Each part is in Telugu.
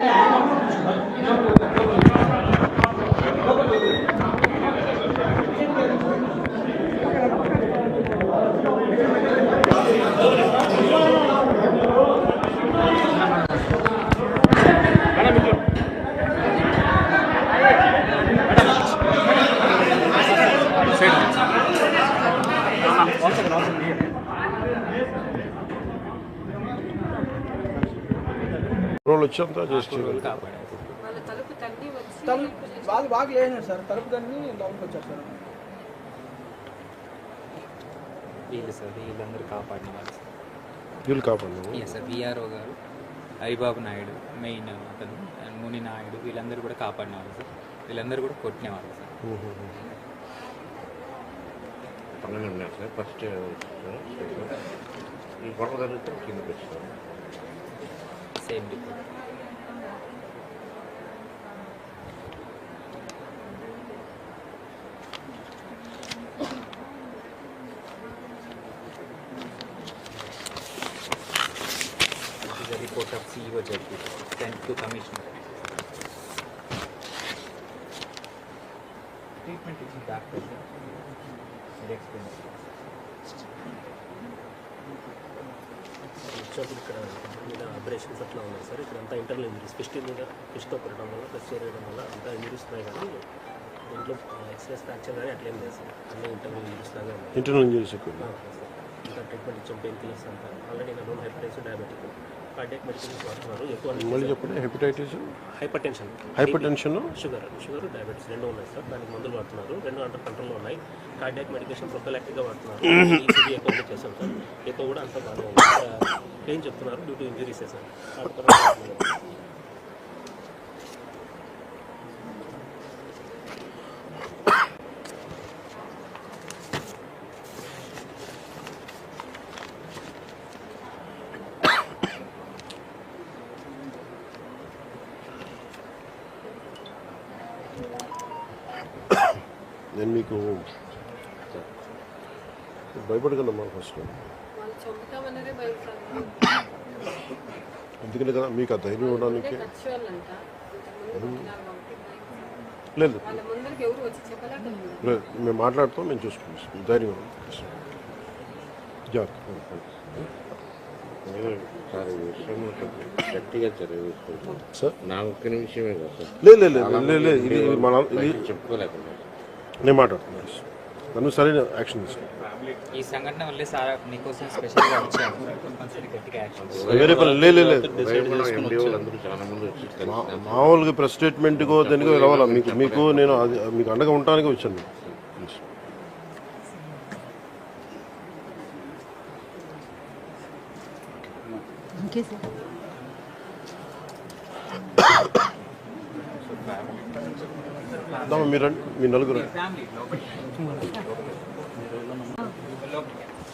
Thank you. రోజులు వచ్చేంత చేసి వాళ్ళ తలుపు తన్ని వచ్చి తలుపు వాళ్ళు బాగా లేనారు సార్. తలుపు దాన్ని లోపలికి వచ్చారు సార్. వీళ్ళు సార్ వీళ్ళందరూ కాపాడిన వాళ్ళు వీళ్ళు సార్ విఆర్ఓ గారు హరిబాబు నాయుడు మెయిన్ అతను అండ్ ముని నాయుడు వీళ్ళందరూ కూడా కాపాడిన వాళ్ళు సార్. వీళ్ళందరూ కూడా కొట్టిన వాళ్ళు సార్. పక్కనే ఉన్నారు సార్? ఫస్ట్ ఈ గొడవ జరిగితే కిందకి వచ్చారు. saved. This is a report of CEO Jagdish Thank you, Commissioner. Treatment is back to the expensive. వచ్చినప్పుడు ఇక్కడ మీద అబ్రేషన్స్ అట్లా ఉన్నాయి సార్ ఇక్కడ అంతా ఇంటర్నల్ ఇంజరీస్ ఫిస్ట్ మీద ఫిష్తో కొట్టడం వల్ల ప్లస్ చేయడం వల్ల అంతా ఇంజరీస్ ఉన్నాయి కానీ దీంట్లో ఎక్స్ప్రెస్ ఫ్రాక్చర్ కానీ అట్లేం లేదు సార్. అన్ని ఇంటర్నల్ ఇంజరీస్ లాగా ఇంటర్నల్ ఇంజరీస్ ఇంకా ట్రీట్మెంట్ ఇచ్చాం పెయిన్ కిల్లర్స్ అంతా. ఆల్రెడీ నా హైపర్ డయాబెటిక్ కార్డియక్ మెడిసిన్స్ వాడుతున్నారు. ఎక్కువ మళ్ళీ చెప్పండి hepatitis hypertension hypertension sugar sugar diabetes రెండు ఉన్నాయి సార్. దానికి మందులు వాడుతున్నారు. రెండు అండర్ కంట్రోల్లో ఉన్నాయి. కార్డియాక్ మెడికేషన్ ప్రొఫైలాక్టిక్గా వాడుతున్నారు. ఈసీజీ ఎక్కువ కూడా చేస్తాం సార్. ఎక్కువ కూడా అంతా ఉంది. పెయిన్ చెప్తున్నారు డ్యూ టు ఇంజరీసే సార్ కాకపోతే నేను మీకు భయపడకండి అమ్మా ఫస్ట్ ఎందుకంటే కదా మీకు ఆ ధైర్యం భయం. లేదు. లేదు. మేము మాట్లాడుతాం మేము చూసుకుంటాం ధైర్యం నేను మాట్లాడుతున్నాను. నన్ను సరైన యాక్షన్ తీసుకోండి ఈ సంఘటన వల్లే సార్ మీకోసం స్పెషల్గా వచ్చాము. కంపల్సరీ గట్టిగా యాక్షన్ వేరే పని లేదు లేదు ఎండి వాళ్ళు అందరూ చాలా మంది వచ్చి మా- మామూలుగా ప్రెస్ స్టేట్మెంట్కో దేనికో రావాలా? మీకు మీకు నేను మీకు అండగా ఉండడానికి వచ్చాను. మీరు మీ నలుగురు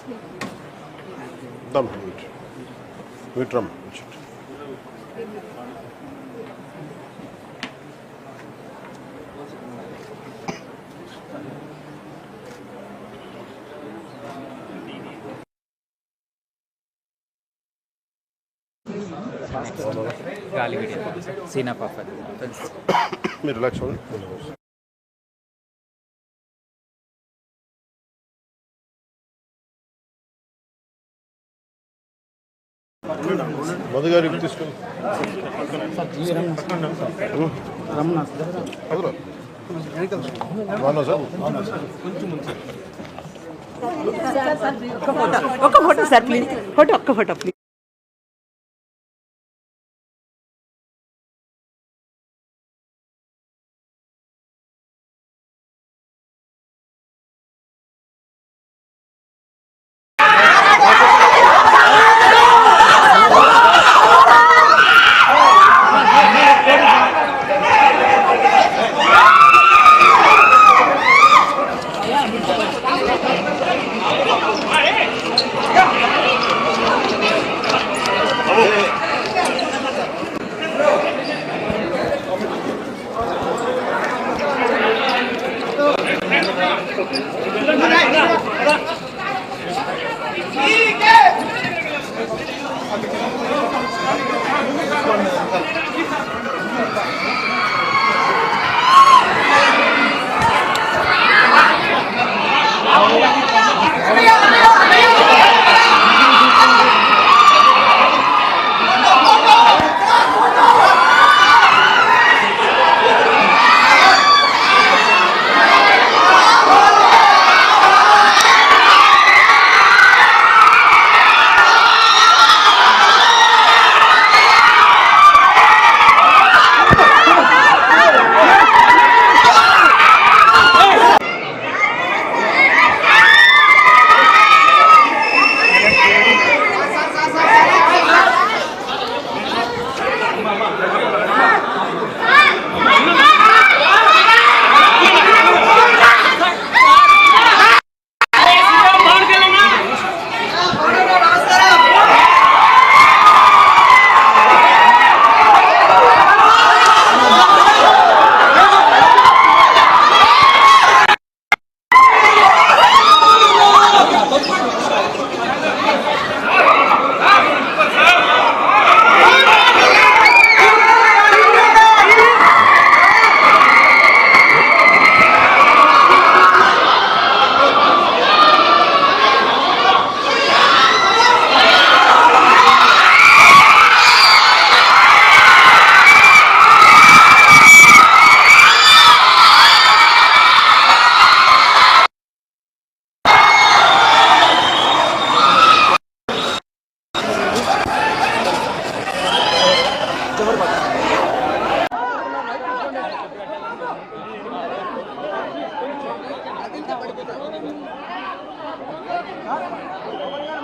రండి. ఫ్యామిలీ దమ్మ మీట్ మీట్ రమ్మ కూర్చోండి. గాలి వీడియో సీనా పాప ఫ్రెండ్స్ మీరు రిలాక్స్ మధు గారికి తీసుకెళ్ళి అదురా. సార్. ఒక్క ఫోటో సార్ ప్లీజ్. ఫోటో ఒక్క ఫోటో ప్లీజ్.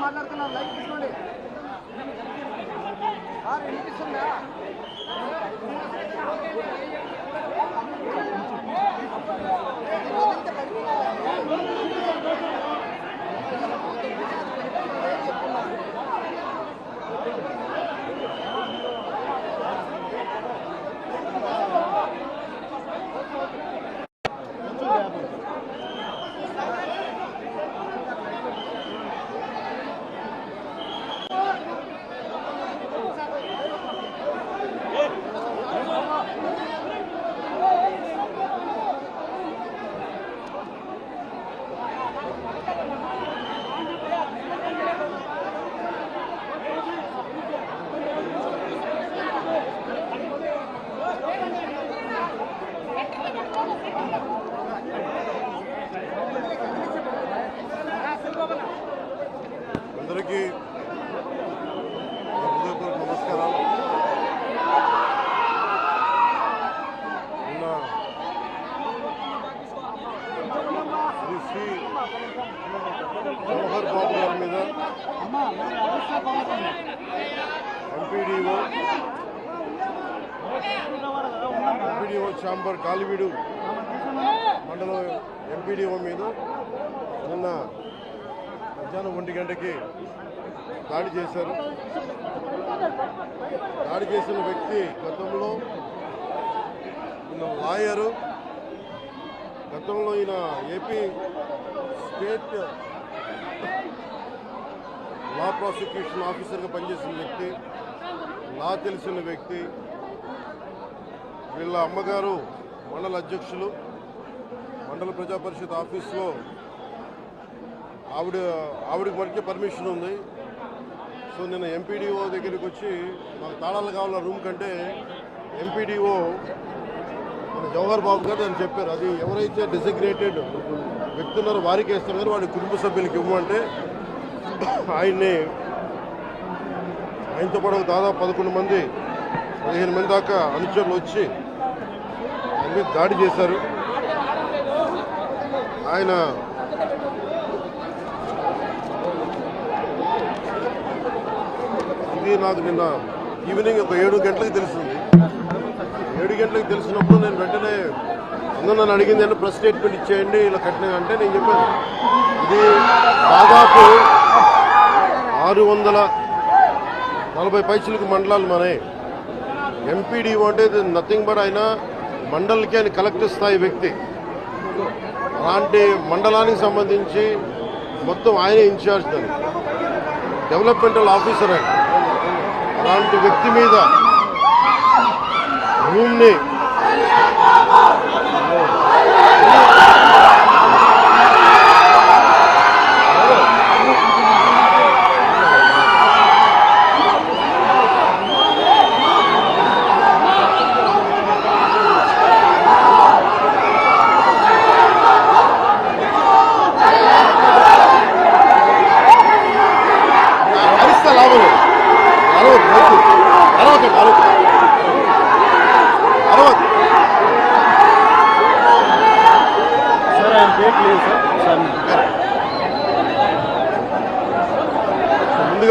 మాట్లాడుతున్నారు లైక్ తీసుకోండి వినిపిస్తుందా అందరికీ హృదయపూర్వక నమస్కారాలు నిన్న శ్రీ శ్రీ జవహర్ బాబు గారి మీద ఎంపీడీఓ చాంబర్ కాలివీడు మండలం ఎంపీడీఓ మీద నిన్న మధ్యాహ్నం ఒంటి గంటకి దాడి చేశారు. దాడి చేసిన వ్యక్తి గతంలో ఈయన లాయరు గతంలో ఈయన ఏపీ స్టేట్ లా ప్రాసిక్యూషన్ ఆఫీసర్గా పనిచేసిన వ్యక్తి లా తెలిసిన వ్యక్తి వీళ్ళ అమ్మగారు మండల అధ్యక్షులు మండల ప్రజా పరిషత్ ఆఫీస్లో ఆవిడ ఆవిడకి మనకి పర్మిషన్ ఉంది. సో నిన్న ఎంపీడీఓ దగ్గరికి వచ్చి మాకు తాళాలు కావాల రూమ్ కంటే? ఎంపీడీఓ మన జవహర్ బాబు గారు అని చెప్పారు. అది ఎవరైతే డెసిగ్నేటెడ్ వ్యక్తి ఉన్నారో వారికి వేస్తారు వాడి కుటుంబ సభ్యులకి ఇవ్వమంటే ఆయన్ని ఆయనతో పాటు దాదాపు పదకొండు మంది పదిహేను మంది దాకా అనుచరులు వచ్చి మీద దాడి చేశారు. ఆయన ఇది నాకు నిన్న ఈవినింగ్ ఒక ఏడు గంటలకు తెలిసింది ఏడు గంటలకు తెలిసినప్పుడు నేను వెంటనే అందరూ నన్ను అడిగింది అంటే ప్రెస్ స్టేట్మెంట్ ఇచ్చేయండి ఇలా కట్టిన అంటే నేను చెప్పాను. ఇది దాదాపు ఆరు వందల నలభై పైసలకు మండలాలు మనే ఎంపీడీఓ అంటే నథింగ్ బట్ ఆయన మండలికి ఆయన కలెక్టర్ స్థాయి వ్యక్తి. అలాంటి మండలానికి సంబంధించి మొత్తం ఆయనే ఇన్ఛార్జ్ దాన్ని. డెవలప్మెంటల్ ఆఫీసర్ ఆయన. అలాంటి వ్యక్తి మీద రూమ్ని అరిస్తే లాభం లేదు. అరవద్దు వద్దు. అరవకండి అరవద్దు అరవద్దు సార్ ఆయన పేరు లేదు సార్ సార్ ముందుగా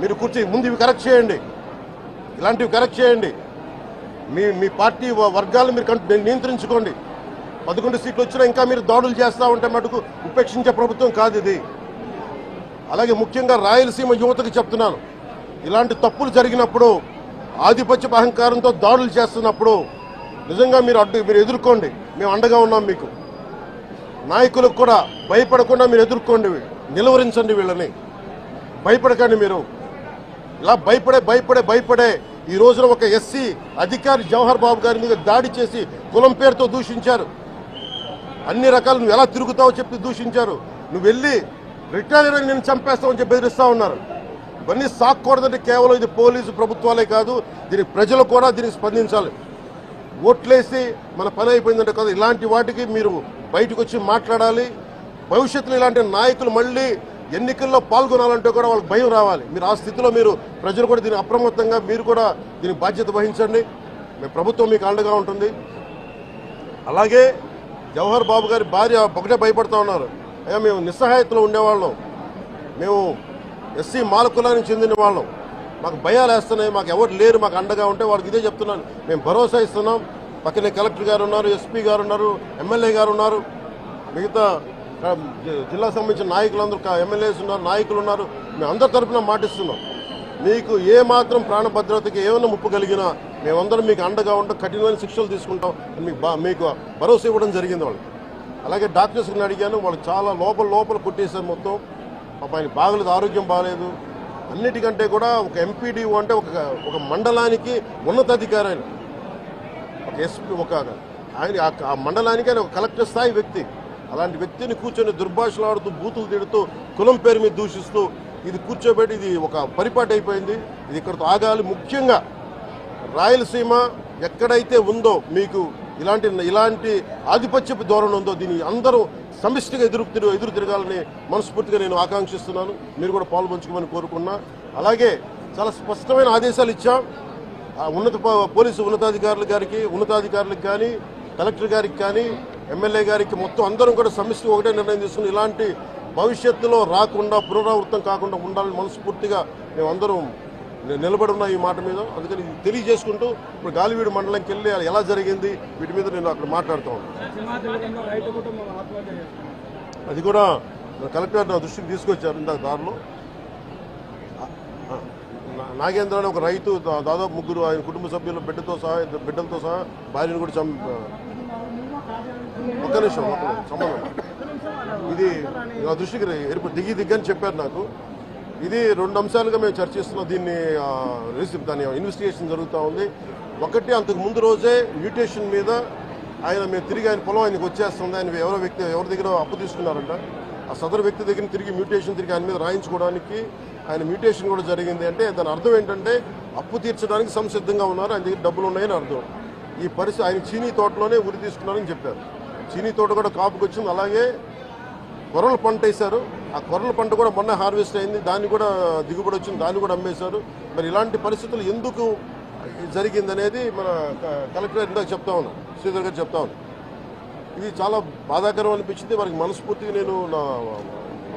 మీరు కూర్చొని ముందు ఇవి కరెక్ట్ చేయండి. ఇలాంటివి కరెక్ట్ చేయండి. మీ మీ పార్టీ వర్గాలు మీరు నియంత్రించుకోండి. పదకొండు సీట్లు వచ్చినా ఇంకా మీరు దాడులు చేస్తూ ఉంటే మటుకు ఉపేక్షించే ప్రభుత్వం కాదు ఇది. అలాగే ముఖ్యంగా రాయలసీమ యువతకు చెప్తున్నాను. ఇలాంటి తప్పులు జరిగినప్పుడు ఆధిపత్య అహంకారంతో దాడులు చేస్తున్నప్పుడు నిజంగా మీరు అడ్డు మీరు ఎదుర్కోండి. మేము అండగా ఉన్నాం మీకు. నాయకులకు కూడా భయపడకుండా మీరు ఎదుర్కోండి. నిలువరించండి వీళ్ళని. భయపడకండి మీరు. ఇలా భయపడే భయపడే భయపడే ఈ రోజున ఒక ఎస్సీ అధికారి జవహర్ బాబు గారి మీద దాడి చేసి కులం పేరుతో దూషించారు. అన్ని రకాలు నువ్వు ఎలా తిరుగుతావో చెప్పి దూషించారు. నువ్వు వెళ్ళి రిటైర్ నేను చంపేస్తావని చెప్పి బెదిరిస్తా ఉన్నారు. ఇవన్నీ సాక్కూడదంటే కేవలం ఇది పోలీసు ప్రభుత్వాలే కాదు దీనికి ప్రజలు కూడా దీనికి స్పందించాలి. ఓట్లేసి మన పని అయిపోయిందంటే కదా ఇలాంటి వాటికి మీరు బయటకు వచ్చి మాట్లాడాలి. భవిష్యత్తులో ఇలాంటి నాయకులు మళ్ళీ ఎన్నికల్లో పాల్గొనాలంటే కూడా వాళ్ళకి భయం రావాలి. మీరు ఆ స్థితిలో మీరు ప్రజలు కూడా దీనికి అప్రమత్తంగా మీరు కూడా దీనికి బాధ్యత వహించండి. మీ ప్రభుత్వం మీకు అండగా ఉంటుంది. అలాగే జవహర్ బాబు గారి భార్య ఒకటే భయపడుతూ ఉన్నారు. అయ్యా మేము నిస్సహాయతలో ఉండేవాళ్ళం. మేము ఎస్సీ మాల కులానికి చెందిన వాళ్ళం. మాకు భయాలు వేస్తున్నాయి. మాకు ఎవరు లేరు. మాకు అండగా ఉంటే వాళ్ళకి ఇదే చెప్తున్నాను. మేము భరోసా ఇస్తున్నాం. పక్కనే కలెక్టర్ గారు ఉన్నారు ఎస్పీ గారు ఉన్నారు ఎమ్మెల్యే గారు ఉన్నారు. మిగతా జిల్లా సంబంధించిన నాయకులందరూ ఎమ్మెల్యేస్ ఉన్నారు నాయకులు ఉన్నారు. మేము అందరి తరపున మాటిస్తున్నాం. మీకు ఏ మాత్రం ప్రాణ భద్రతకి ఏమైనా ముప్పు కలిగినా మేమందరం మీకు అండగా ఉంటాం కఠినమైన శిక్షలు తీసుకుంటాం అని మీకు బా- మీకు భరోసా ఇవ్వడం జరిగింది వాళ్ళు అలాగే డాక్టర్స్ని అడిగాను వాళ్ళు చాలా లోపల లోపల కొట్టేశారు మొత్తం. పాప ఆయన బాగలేదు ఆరోగ్యం బాగలేదు. అన్నిటికంటే కూడా ఒక ఎంపీడీఓ అంటే ఒక ఒక మండలానికి ఉన్నతాధికారి ఆయన ఒక ఎస్పీ ఒక ఆయన ఆ- ఆ మండలానికి ఆయన ఒక కలెక్టర్ స్థాయి వ్యక్తి. అలాంటి వ్యక్తిని కూర్చొని దుర్భాషలాడుతూ బూతులు తిడుతూ కులం పేరు మీద దూషిస్తూ ఇది కూర్చోబెట్టి ఇది ఒక పరిపాటి అయిపోయింది. ఇది ఇక్కడితో ఆగాలి. ముఖ్యంగా రాయలసీమ ఎక్కడైతే ఉందో మీకు ఇలాంటి ఇలాంటి ఆధిపత్యపు ధోరణి ఉందో దీన్ని అందరూ సమిష్టిగా ఎదురు తిరుగు ఎదురు తిరగాలని మనస్ఫూర్తిగా నేను ఆకాంక్షిస్తున్నాను. మీరు కూడా పాల్పంచుకోమని కోరుకున్నా. అలాగే చాలా స్పష్టమైన ఆదేశాలు ఇచ్చాం. ఆ ఉన్నత పోలీసు ఉన్నతాధికారులు గారికి ఉన్నతాధికారులకు కానీ కలెక్టర్ గారికి కానీ ఎమ్మెల్యే గారికి మొత్తం అందరం కూడా సమిష్టి ఒకటే నిర్ణయం తీసుకుని ఇలాంటి భవిష్యత్తులో రాకుండా పునరావృతం కాకుండా ఉండాలని మనస్ఫూర్తిగా మేమందరం నిలబడి ఉన్న ఈ మాట మీద. అందుకని తెలియజేసుకుంటూ ఇప్పుడు గాలివీడు మండలంకి వెళ్ళి అది ఎలా జరిగింది వీటి మీద నేను అక్కడ మాట్లాడుతూ అది కూడా కలెక్టర్ నా దృష్టికి తీసుకొచ్చారు ఇందాక దారిలో. నాగేంద్ర అనే ఒక రైతు దాదాపు ముగ్గురు ఆయన కుటుంబ సభ్యులు బిడ్డతో సహా బిడ్డలతో సహా భార్యను కూడా చం ఒక్క నిమిషం ఒక నిమిషం, సంబంధం ఇది నా దృష్టికి ఎరుపు దిగి దిగ్గని చెప్పారు నాకు. ఇది రెండు అంశాలుగా మేము చర్చిస్తున్నాం. దీన్ని ఆ, రిసీవ్ దాని ఇన్వెస్టిగేషన్ జరుగుతూ ఉంది. ఒకటి అంతకు ముందు రోజే మ్యూటేషన్ మీద ఆయన మేము తిరిగి ఆయన పొలం ఆయనకు వచ్చేస్తుంది. ఆయన ఎవరో వ్యక్తి ఎవరి దగ్గర అప్పు తీసుకున్నారంట. ఆ సదరు వ్యక్తి దగ్గర తిరిగి మ్యూటేషన్ తిరిగి ఆయన మీద రాయించుకోవడానికి ఆయన మ్యూటేషన్ కూడా జరిగింది అంటే దాని అర్థం ఏంటంటే అప్పు తీర్చడానికి సంసిద్ధంగా ఉన్నారు. ఆయన దగ్గర డబ్బులు ఉన్నాయని అర్థం. ఈ పరిస్థితి ఆయన చీనీ తోటలోనే ఉరి తీసుకున్నారని చెప్పారు. చీనీ తోట కూడా కాపుకి వచ్చింది అలాగే కొరల పంట వేశారు. ఆ కొరల పంట కూడా మొన్న హార్వెస్ట్ అయింది. దాన్ని కూడా దిగుబడి వచ్చింది. దాన్ని కూడా అమ్మేశారు. మరి ఇలాంటి పరిస్థితులు ఎందుకు జరిగిందనేది మన క- కలెక్టర్ ఇందాక చెప్తా ఉన్నాను శ్రీధర్ గారు చెప్తా ఉన్నాను ఇది చాలా బాధాకరం అనిపించింది. వారికి మనస్ఫూర్తిగా నేను నా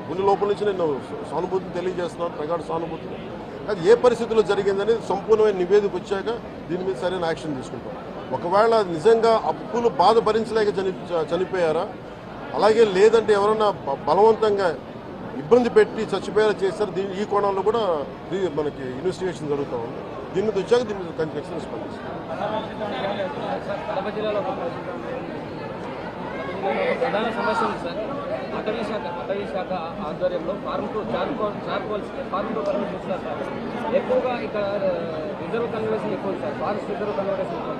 గుండె లోపల నుంచి నేను సానుభూతిని తెలియజేస్తున్నాను. ప్రగాఢ సానుభూతిని. అది ఏ పరిస్థితుల్లో జరిగిందని సంపూర్ణమైన నివేదిక వచ్చాక దీని మీద సరైన యాక్షన్ తీసుకుంటాను ఒకవేళ నిజంగా అప్పులు బాధ భరించలేక చని చనిపోయారా? అలాగే లేదంటే ఎవరన్నా బలవంతంగా ఇబ్బంది పెట్టి చచ్చిపోయేలా చేస్తారు దీని ఈ కోణంలో కూడా మనకి ఇన్వెస్టిగేషన్ జరుగుతూ ఉంది. దీని మీద వచ్చాక దీని మీద ఖచ్చితంగా స్పందిస్తాం. ప్రధాన సమస్య సార్. అటవీ శాఖ అటవీ శాఖ ఆధ్వర్యంలో farm to charcoals farm to ఇస్తారు సార్. ఎక్కువగా ఇక్కడ రిజర్వ్ ఎక్కువ సార్. ఫారెస్ట్ రిజర్వ్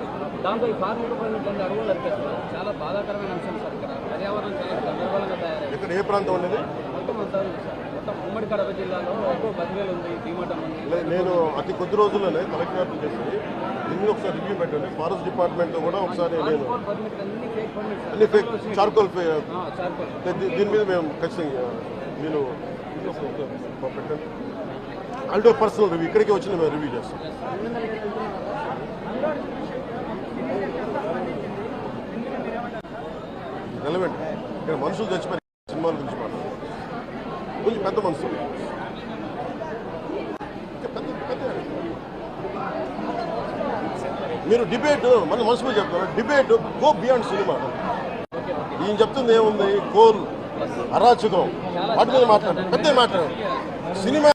ఎక్కువ దాంతో ఈ ఫార్మ్ టు పర్మిట్ అన్ని అడుగులు నరికేస్తున్నారు. చాలా బాధాకరమైన అంశం సార్ ఇక్కడ. పర్యావరణం చాలా గందరగోళంగా తయారైంది. ఇక్కడ ఏ ప్రాంతం అనేది మొత్తం అంతా మొత్తం ఉమ్మడి కడప జిల్లాలో ఎక్కువ బద్వేలు ఉంది భీమటం ఉంది. నేను అతి కొద్ది రోజుల్లోనే కలెక్టర్ చేసి దీన్ని ఒకసారి రివ్యూ పెట్టండి. ఫారెస్ట్ డిపార్ట్మెంట్ కూడా ఒకసారి నేను అన్ని ఫేక్ చార్కోల్ దీని మీద మేము ఖచ్చితంగా నేను పెట్టండి అల్టో పర్సనల్ రివ్యూ ఇక్కడికి వచ్చి మేము రివ్యూ చేస్తాం రెలవెంట్ ఇక్కడ మనుషులు చచ్చిపోయి సినిమాల గురించి మాట్లాడారు కొంచెం పెద్ద మనుషులు. పెద్ద పెద్ద మీరు డిబేట్ మన మనుషులు చెప్తారు డిబేట్ గో బియాండ్ సినిమా ఈయన చెప్తుంది ఏముంది? కోల్ అరాచకం. వాటి మీద మాట్లాడారు పెద్ద మాట్లాడారు సినిమా